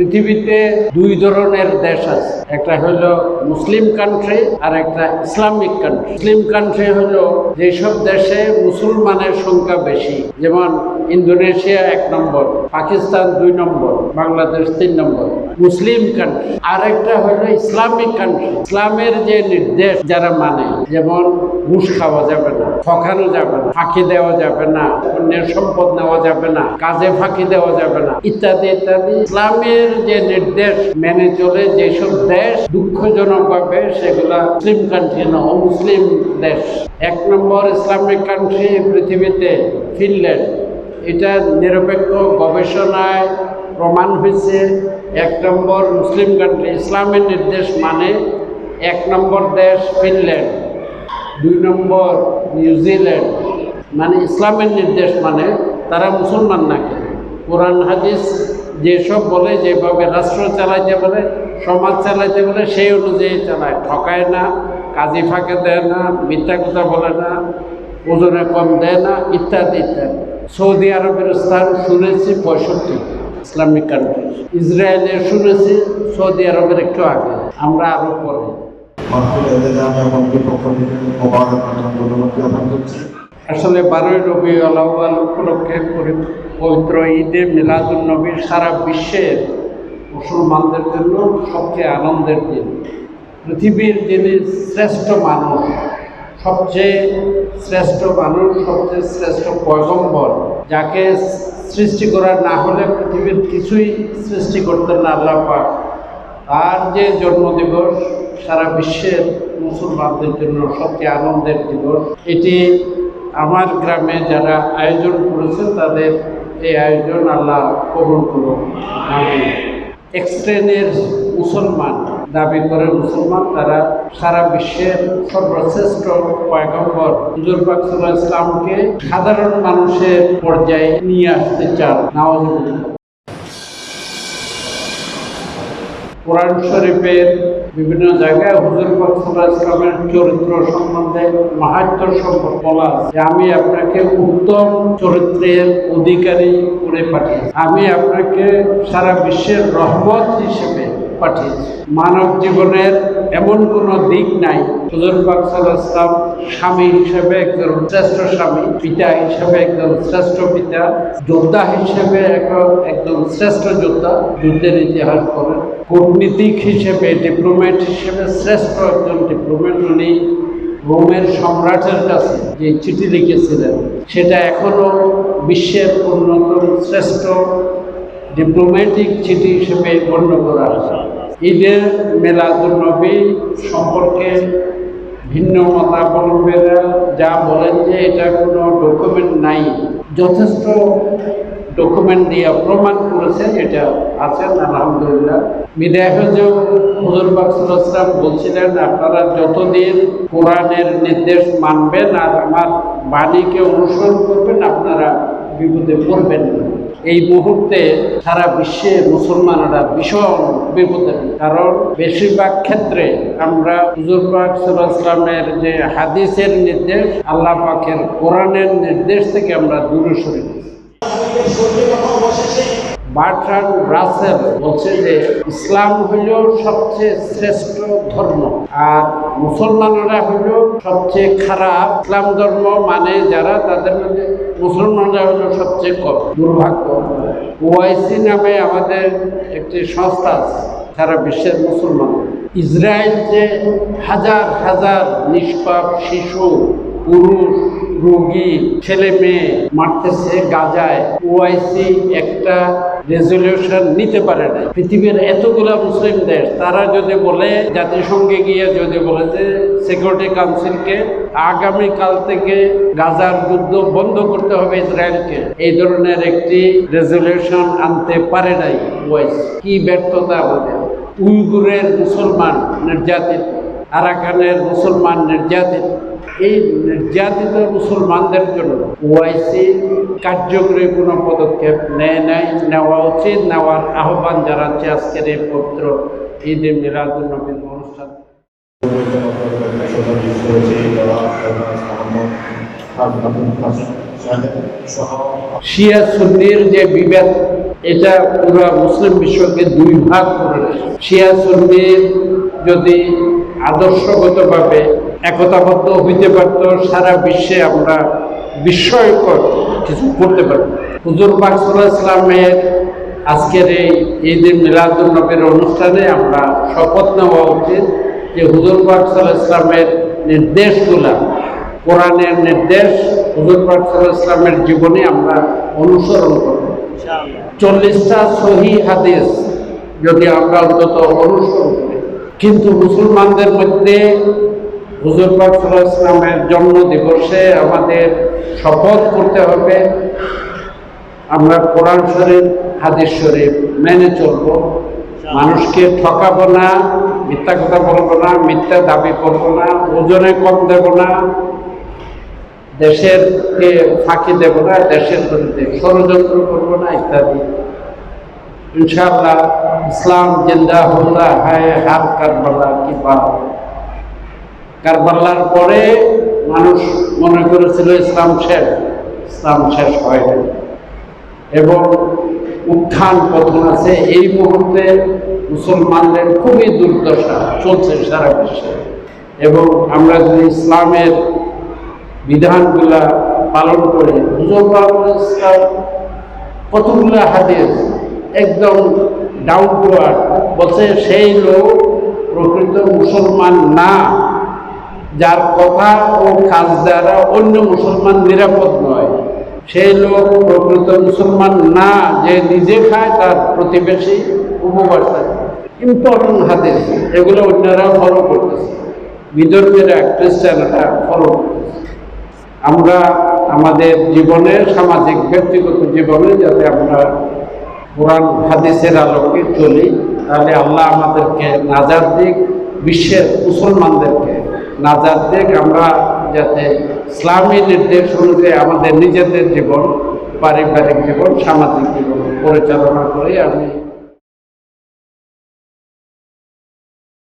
পৃথিবীতে দুই ধরনের দেশ আছে। একটা হইল মুসলিম কান্ট্রি আর একটা ইসলামিক কান্ট্রি মুসলিম কান্ট্রি হইল যেসব দেশে মুসলমানের সংখ্যা বেশি। যেমন ইন্দোনেশিয়া এক নম্বর, পাকিস্তান দুই নম্বর, বাংলাদেশ তিন নম্বর। মুসলিম কান্ট্রি আর একটা হলো ইসলামিক কান্ট্রি ইসলামের যে নির্দেশ যারা মানে যেমন ঘুষ খাওয়া যাবে না, ঠকানো যাবে না, ফাঁকি দেওয়া যাবে না, অন্যের সম্পদ নেওয়া যাবে না, কাজে ফাঁকি দেওয়া যাবে না, ইত্যাদি ইত্যাদি। ইসলামের যে নির্দেশ মেনে চলে যেসব দেশ দুঃখজনকভাবে সেগুলা মুসলিম কান্ট্রি না, অমুসলিম দেশ। এক নম্বর ইসলামিক কান্ট্রি পৃথিবীতে ফিনল্যান্ড। এটা নিরপেক্ষ গবেষণায় প্রমাণ হয়েছে। এক নম্বর মুসলিম কান্ট্রি ইসলামের নির্দেশ মানে এক নম্বর দেশ ফিনল্যান্ড, দুই নম্বর নিউজিল্যান্ড মানে ইসলামের নির্দেশ মানে তারা মুসলমান নাকি? কোরআন, হাদিস যেসব বলে, যেভাবে রাষ্ট্র চালাইতে বলে, সমাজ চালাইতে বলে, সেই অনুযায়ী চালায়। ঠকায় না, কাজী ফাঁকে দেয় না, মিথ্যা কথা বলে না, ওজনে কম দেয় না, ইত্যাদি ইত্যাদি। সৌদি আরবের স্থান শুনেছি পঁয়ষট্টি। ইসলামিক কান্ট্রি ইসরায়েলে শুনেছি সৌদি আরবের একটু আগে। আমরা আরও পরে। আসলে বারোই রবি আলাওয়াল উপলক্ষে পবিত্র ঈদে মিলাদুল নবী সারা বিশ্বের মুসলমানদের জন্য সবচেয়ে আনন্দের দিন। পৃথিবীর যিনি শ্রেষ্ঠ মানুষ সবচেয়ে শ্রেষ্ঠ মানুষ, সবচেয়ে শ্রেষ্ঠ পয়গম্বর, যাকে সৃষ্টি করার না হলে পৃথিবীর কিছুই সৃষ্টি করতেন না আল্লাহ পাক তার যে জন্মদিবস, সারা বিশ্বের মুসলমানদের জন্য সবচেয়ে আনন্দের দিবস, এটি আমার গ্রামে যারা আয়োজন করেছে, তাদের এই আয়োজন আল্লাহ কবুল করুন আমি এক শ্রেণির মুসলমান দাবি করে মুসলমান, তারা সারা বিশ্বের সর্বশ্রেষ্ঠ পয়গম্বর হুজুর পাক সাল্লাল্লাহু আলাইহি ইসলামকে সাধারণ মানুষের পর্যায়ে নিয়ে আসতে চান। নওয়াজ কোরআন শরীফের বিভিন্ন জায়গায় হুজুর পাক ইসলামের চরিত্র সম্বন্ধে মাহাত্ম সম্পর্কে বলা যে আমি আপনাকে উত্তম চরিত্রের অধিকারী করে পাঠিয়েছি। আমি আপনাকে সারা বিশ্বের রহমত হিসেবে পাঠিয়েছি। মানব জীবনের এমন কোনো দিক নাই। হুজুর সাল্লাল্লাহু ইসলাম স্বামী হিসেবে একজন শ্রেষ্ঠ স্বামী, পিতা হিসেবে একজন শ্রেষ্ঠ পিতা, যোদ্ধা হিসেবে একজন শ্রেষ্ঠ যোদ্ধা যুদ্ধের ইতিহাস করেন কূটনীতিক হিসেবে, ডিপ্লোম্যাট হিসেবে শ্রেষ্ঠ একজন ডিপ্লোম্যাট উনি রোমের সম্রাটের কাছে যে চিঠি লিখেছিলেন। সেটা এখনও বিশ্বের অন্যতম শ্রেষ্ঠ ডিপ্লোম্যাটিক চিঠি হিসেবে গণ্য করা হয়েছে। ঈদের মেলাদুল নবী সম্পর্কে ভিন্ন মতাবলম্বীরা যা বলেন যে এটা কোনো ডকুমেন্ট নাই। যথেষ্ট ডকুমেন্ট দিয়ে প্রমাণ করেছে এটা আছেন আলহামদুলিল্লাহ। বিদায় হজেও হুজুর বাকসুলাম বলছিলেন, আপনারা যতদিন কোরআনের নির্দেশ মানবেন আর আমার বাণীকে অনুসরণ করবেন, আপনারা বিপদে পড়বেন না। এই মুহূর্তে সারা বিশ্বে মুসলমানরা ভীষণ বিপদে কারণ বেশিরভাগ ক্ষেত্রে আমরা হুজুর পাক সাল্লামের যে হাদিসের নির্দেশ, আল্লাহ পাকের কোরআনের নির্দেশ থেকে আমরা দূরে সরে গেছি। বার্ট্রান রাসেল বলছে যে ইসলাম হইল সবচেয়ে শ্রেষ্ঠ ধর্ম, আর মুসলমানরা হইল সবচেয়ে খারাপ। ইসলাম ধর্ম মানে যারা তাদের মধ্যে, মুসলমানরা হইল সবচেয়ে কম। দুর্ভাগ্য। ওআইসি নামে আমাদের একটি সংস্থা আছে, সারা বিশ্বের মুসলমান। ইসরায়েল যে হাজার হাজার নিষ্পাপ শিশু, পুরুষ, রোগী, ছেলে মেয়ে মারতেছে গাজায় ওআইসি একটা রেজলিউশন নিতে পারে না পৃথিবীর এতগুলা মুসলিম দেশ, তারা যদি বলে, জাতিসংঘে গিয়ে যদি বলে যে সিকিউরিটি কাউন্সিলকে আগামীকাল থেকে গাজার যুদ্ধ বন্ধ করতে হবে ইসরায়েলকে, এই ধরনের একটি রেজলিউশন আনতে পারে নাই। ওআইসি কি ব্যর্থতা আমাদের? উইগুরের মুসলমান নির্যাতিত। আরাকানের মুসলমান নির্যাতিত। এই নির্যাতিত মুসলমানদের জন্য ওআইসি কার্যকরী কোনো পদক্ষেপ নেয় নাই, নেওয়া উচিত, নেওয়ার আহ্বান জানাচ্ছে আজকের এই পবিত্র ঈদ এ মিলাদুল অনুষ্ঠান। শিয়া সুন্নির যে বিভেদ, এটা পুরো মুসলিম বিশ্বকে দুই ভাগ করে শিয়া সুন্নির যদি আদর্শগতভাবে একতাবদ্ধ হইতে পারত সারা বিশ্বে আমরা বিস্ময়কর কিছু করতে পারব। হুজুর বাকসুল্লাহ ইসলামের আজকের এই ঈদের মিলাদুল নবীর অনুষ্ঠানে আমরা শপথ নেওয়া উচিত যে হুজুর বাকসুল্লাহ ইসলামের নির্দেশগুলা কোরআনের নির্দেশ হুজুর বাকসুল্লাহ ইসলামের জীবনে আমরা অনুসরণ করব। চল্লিশটা সহি হাদিস যদি আমরা অন্তত অনুসরণ করি। কিন্তু মুসলমানদের মধ্যে হুজুর ইসলামের জন্ম দিবসে আমাদের শপথ করতে হবে। আমরা কোরআন শরীফ, হাদিস শরীফ মেনে চলব। মানুষকে ঠকাবো না, মিথ্যা কথা বলব না, মিথ্যা দাবি করব না, ওজনে কম দেব না, দেশেরকে ফাঁকি দেব না, দেশের ষড়যন্ত্র করব না ইত্যাদি। ইনশাআল্লাহ, ইসলাম জিন্দা হুল্লা, হায় হার কারবালা, কি পাও কারবালার পরে মানুষ মনে করেছিল ইসলাম শেষ ইসলাম শেষ হয় নাই। এবং উত্থান পতন আছে, এই মুহূর্তে মুসলমানদের খুবই দুর্দশা চলছে সারা বিশ্বে। এবং আমরা যদি ইসলামের বিধানগুলা পালন করে বাবুল ইসলাম কতগুলো হাদিস একদম ডাউন টু আর্থ বলছে, সেই লোক প্রকৃত মুসলমান না, যার কথা ও কাজ দ্বারা অন্য মুসলমান নিরাপদ নয়। সেই লোক প্রকৃত মুসলমান না, যে নিজে খায় তার প্রতিবেশী উপবাস থাকে। ইম্পর্টেন্ট হাদিস। এগুলো অন্যরা ফলো করতেছে। বিদর্ভীরা খ্রিস্টানরা ফলো করতেছে। আমরা আমাদের জীবনে সামাজিক, ব্যক্তিগত জীবনে যাতে আমরা কোরআন, হাদিসের আলোকে চলি, তাহলে আল্লাহ আমাদেরকে নাজার দিক, বিশ্বের মুসলমানদেরকে নাজার দিক। আমরা যাতে ইসলামী নির্দেশ অনুযায়ী আমাদের নিজেদের জীবন, পারিবারিক জীবন, সামাজিক জীবন পরিচালনা করে। আমি